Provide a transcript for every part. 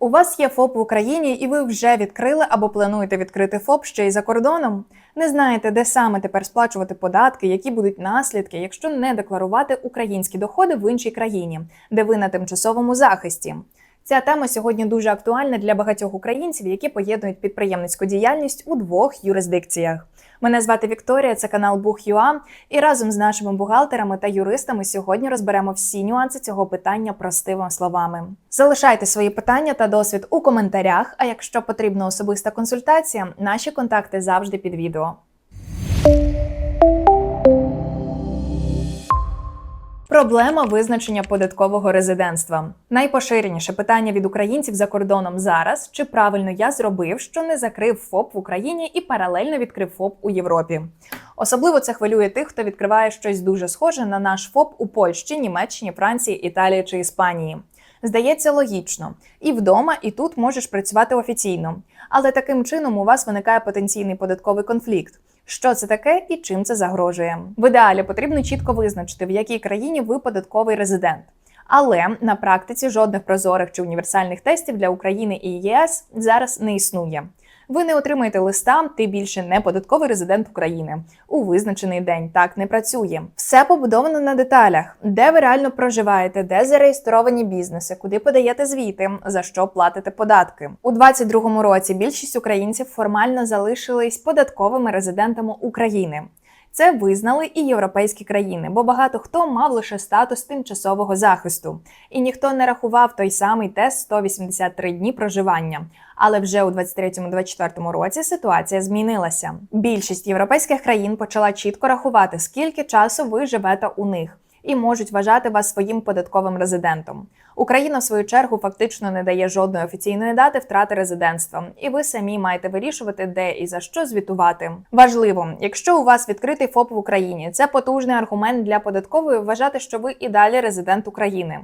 У вас є ФОП в Україні, і ви вже відкрили або плануєте відкрити ФОП ще й за кордоном. Не знаєте, де саме тепер сплачувати податки, які будуть наслідки, якщо не декларувати українські доходи в іншій країні, де ви на тимчасовому захисті. Ця тема сьогодні дуже актуальна для багатьох українців, які поєднують підприємницьку діяльність у двох юрисдикціях. Мене звати Вікторія, це канал Бух.ЮА, і разом з нашими бухгалтерами та юристами сьогодні розберемо всі нюанси цього питання простими словами. Залишайте свої питання та досвід у коментарях. А якщо потрібна особиста консультація, наші контакти завжди під відео. Проблема визначення податкового резидентства. Найпоширеніше питання від українців за кордоном зараз: чи правильно я зробив, що не закрив ФОП в Україні і паралельно відкрив ФОП у Європі. Особливо це хвилює тих, хто відкриває щось дуже схоже на наш ФОП у Польщі, Німеччині, Франції, Італії чи Іспанії. Здається, логічно, і вдома, і тут можеш працювати офіційно. Але таким чином у вас виникає потенційний податковий конфлікт. Що це таке і чим це загрожує? В ідеалі потрібно чітко визначити, в якій країні ви податковий резидент. Але на практиці жодних прозорих чи універсальних тестів для України і ЄС зараз не існує. Ви не отримаєте листа, ти більше не податковий резидент України. У визначений день так не працює. Все побудовано на деталях, де ви реально проживаєте, де зареєстровані бізнеси, куди подаєте звіти, за що платите податки. У 2022 році більшість українців формально залишились податковими резидентами України. Це визнали і європейські країни, бо багато хто мав лише статус тимчасового захисту, і ніхто не рахував той самий тест 183 дні проживання. Але вже у 23-24 році ситуація змінилася. Більшість європейських країн почала чітко рахувати, скільки часу ви живете у них. І можуть вважати вас своїм податковим резидентом. Україна, в свою чергу, фактично не дає жодної офіційної дати втрати резидентства, і ви самі маєте вирішувати, де і за що звітувати. Важливо, якщо у вас відкритий ФОП в Україні, це потужний аргумент для податкової вважати, що ви і далі резидент України.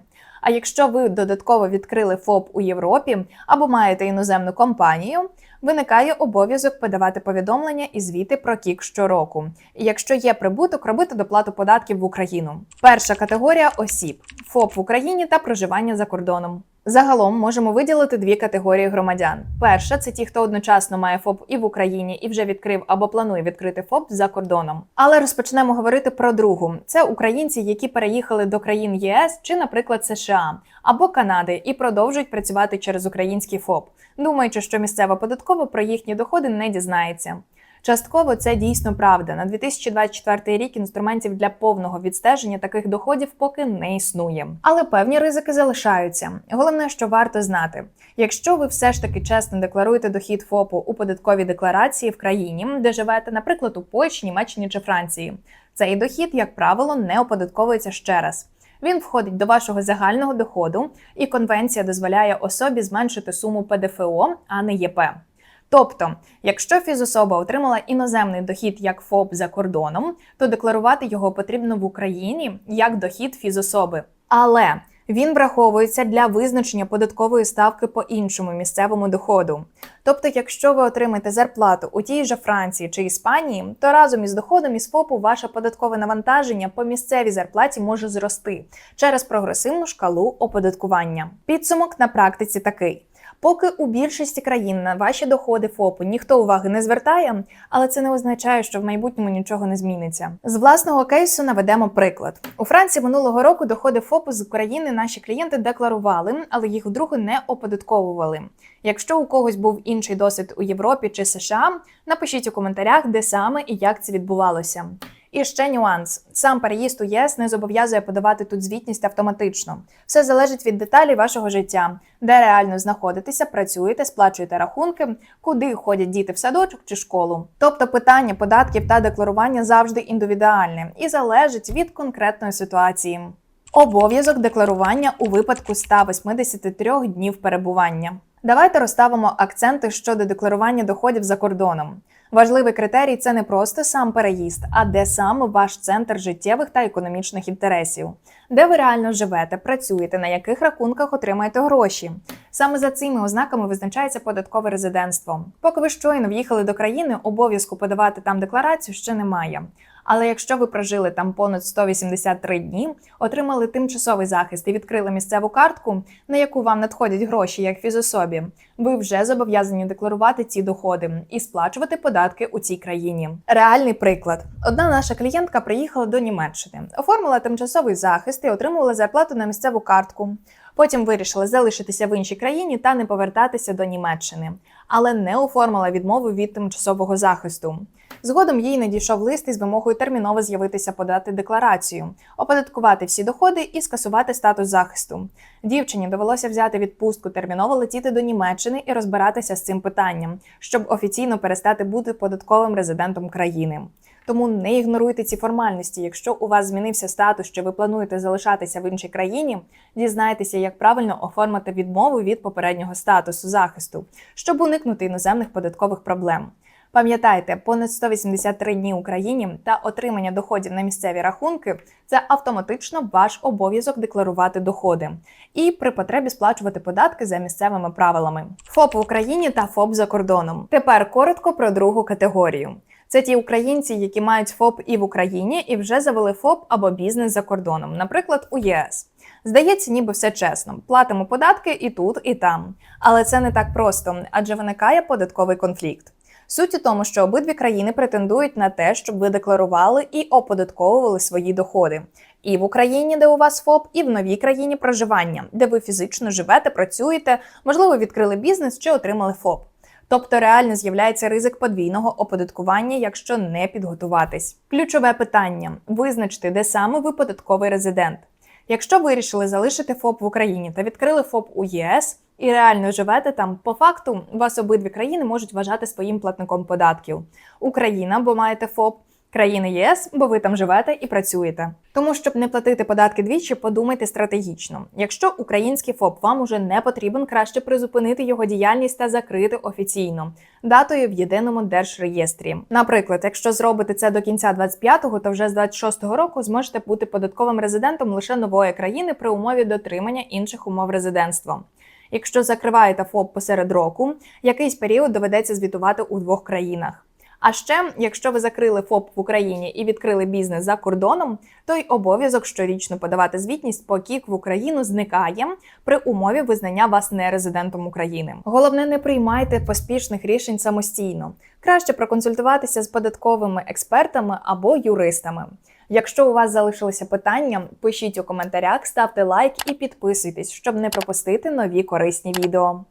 А якщо ви додатково відкрили ФОП у Європі або маєте іноземну компанію, виникає обов'язок подавати повідомлення і звіти про кік щороку. І якщо є прибуток, робити доплату податків в Україну. Перша категорія осіб: ФОП в Україні та проживання за кордоном. Загалом можемо виділити дві категорії громадян. Перша це ті, хто одночасно має ФОП і в Україні, і вже відкрив або планує відкрити ФОП за кордоном. Але розпочнемо говорити про другу: це українці, які переїхали до країн ЄС чи, наприклад, США або Канади і продовжують працювати через український ФОП, думаючи, що місцева податкова про їхні доходи не дізнається. Частково це дійсно правда. На 2024 рік інструментів для повного відстеження таких доходів поки не існує. Але певні ризики залишаються. Головне, що варто знати, якщо ви все ж таки чесно декларуєте дохід ФОПу у податковій декларації в країні, де живете, наприклад, у Польщі, Німеччині чи Франції, цей дохід, як правило, не оподатковується ще раз. Він входить до вашого загального доходу, і конвенція дозволяє особі зменшити суму ПДФО, а не ЄП. Тобто, якщо фізособа отримала іноземний дохід як ФОП за кордоном, то декларувати його потрібно в Україні як дохід фізособи. Але він враховується для визначення податкової ставки по іншому місцевому доходу. Тобто, якщо ви отримаєте зарплату у тій же Франції чи Іспанії, то разом із доходом із ФОПу ваше податкове навантаження по місцевій зарплаті може зрости через прогресивну шкалу оподаткування. Підсумок на практиці такий. Поки у більшості країн на ваші доходи ФОПу ніхто уваги не звертає, але це не означає, що в майбутньому нічого не зміниться. З власного кейсу наведемо приклад. У Франції минулого року доходи ФОПу з України наші клієнти декларували, але їх вдруге не оподатковували. Якщо у когось був інший досвід у Європі чи США, напишіть у коментарях, де саме і як це відбувалося. І ще нюанс: сам переїзд у ЄС не зобов'язує подавати тут звітність автоматично. Все залежить від деталей вашого життя, де реально знаходитеся, працюєте, сплачуєте рахунки, куди ходять діти в садочок чи школу. Тобто питання податків та декларування завжди індивідуальне і залежить від конкретної ситуації. Обов'язок декларування у випадку 183 днів перебування. Давайте розставимо акценти щодо декларування доходів за кордоном. Важливий критерій це не просто сам переїзд, а де саме ваш центр життєвих та економічних інтересів, де ви реально живете, працюєте, на яких рахунках отримаєте гроші. Саме за цими ознаками визначається податкове резидентство. Поки ви щойно в'їхали до країни, обов'язку подавати там декларацію ще немає. Але якщо ви прожили там понад 183 дні, отримали тимчасовий захист і відкрили місцеву картку, на яку вам надходять гроші як фізособі, ви вже зобов'язані декларувати ці доходи і сплачувати податки у цій країні. Реальний приклад: одна наша клієнтка приїхала до Німеччини, оформила тимчасовий захист і отримувала зарплату на місцеву картку. Потім вирішила залишитися в іншій країні та не повертатися до Німеччини, але не оформила відмову від тимчасового захисту. Згодом їй надійшов лист із вимогою терміново з'явитися подати декларацію, оподаткувати всі доходи і скасувати статус захисту. Дівчині довелося взяти відпустку, терміново летіти до Німеччини і розбиратися з цим питанням, щоб офіційно перестати бути податковим резидентом країни. Тому не ігноруйте ці формальності. Якщо у вас змінився статус, що ви плануєте залишатися в іншій країні, дізнайтеся, як правильно оформити відмову від попереднього статусу захисту, щоб уникнути іноземних податкових проблем. Пам'ятайте, понад 183 дні Україні та отримання доходів на місцеві рахунки це автоматично ваш обов'язок декларувати доходи і при потребі сплачувати податки за місцевими правилами. ФОП в Україні та ФОП за кордоном. Тепер коротко про другу категорію. Це ті українці, які мають ФОП і в Україні, і вже завели ФОП або бізнес за кордоном, наприклад, у ЄС. Здається, ніби все чесно. Платимо податки і тут, і там. Але це не так просто, адже виникає податковий конфлікт. Суть у тому, що обидві країни претендують на те, щоб ви декларували і оподатковували свої доходи. І в Україні, де у вас ФОП, і в новій країні проживання, де ви фізично живете, працюєте, можливо, відкрили бізнес чи отримали ФОП. Тобто реально з'являється ризик подвійного оподаткування, якщо не підготуватись. Ключове питання: визначити, де саме ви податковий резидент. Якщо вирішили залишити ФОП в Україні та відкрили ФОП у ЄС і реально живете там, по факту вас обидві країни можуть вважати своїм платником податків. Україна, бо маєте ФОП. Країни ЄС, бо ви там живете і працюєте. Тому, щоб не платити податки двічі, подумайте стратегічно. Якщо український ФОП вам уже не потрібен, краще призупинити його діяльність та закрити офіційно датою в єдиному держреєстрі. Наприклад, якщо зробите це до кінця 25-го, то вже з 26-го року зможете бути податковим резидентом лише нової країни при умові дотримання інших умов резидентства. Якщо закриваєте ФОП посеред року, якийсь період доведеться звітувати у двох країнах. А ще, якщо ви закрили ФОП в Україні і відкрили бізнес за кордоном, то й обов'язок щорічно подавати звітність по КІК в Україну зникає при умові визнання вас не резидентом України. Головне, не приймайте поспішних рішень самостійно. Краще проконсультуватися з податковими експертами або юристами. Якщо у вас залишилися питання, пишіть у коментарях, ставте лайк і підписуйтесь, щоб не пропустити нові корисні відео.